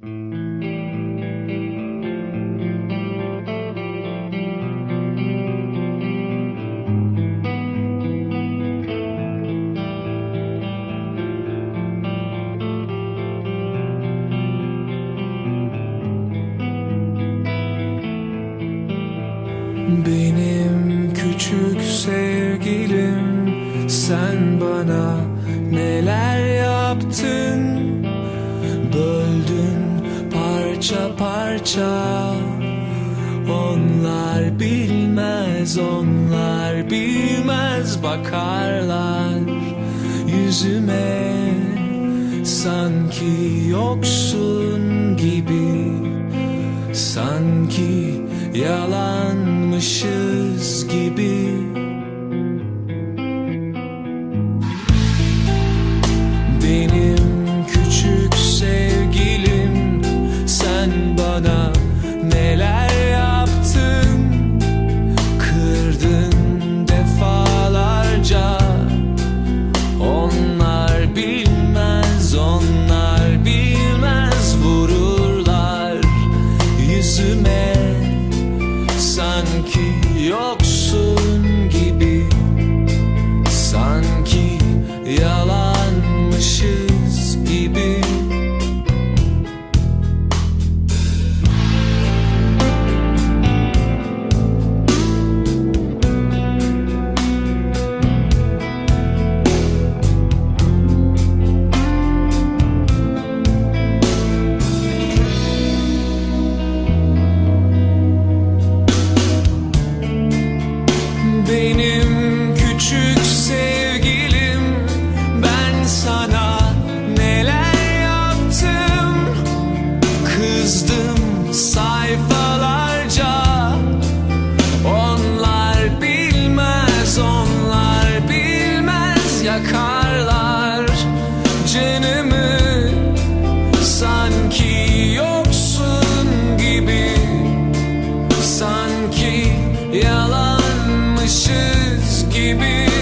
Benim küçük sevgilim sen bana neler yaptın parça parça. Onlar bilmez onlar bilmez bakarlar yüzüme. Sanki yoksun yoksun gibi sanki ya sanki yalanmışız gibi.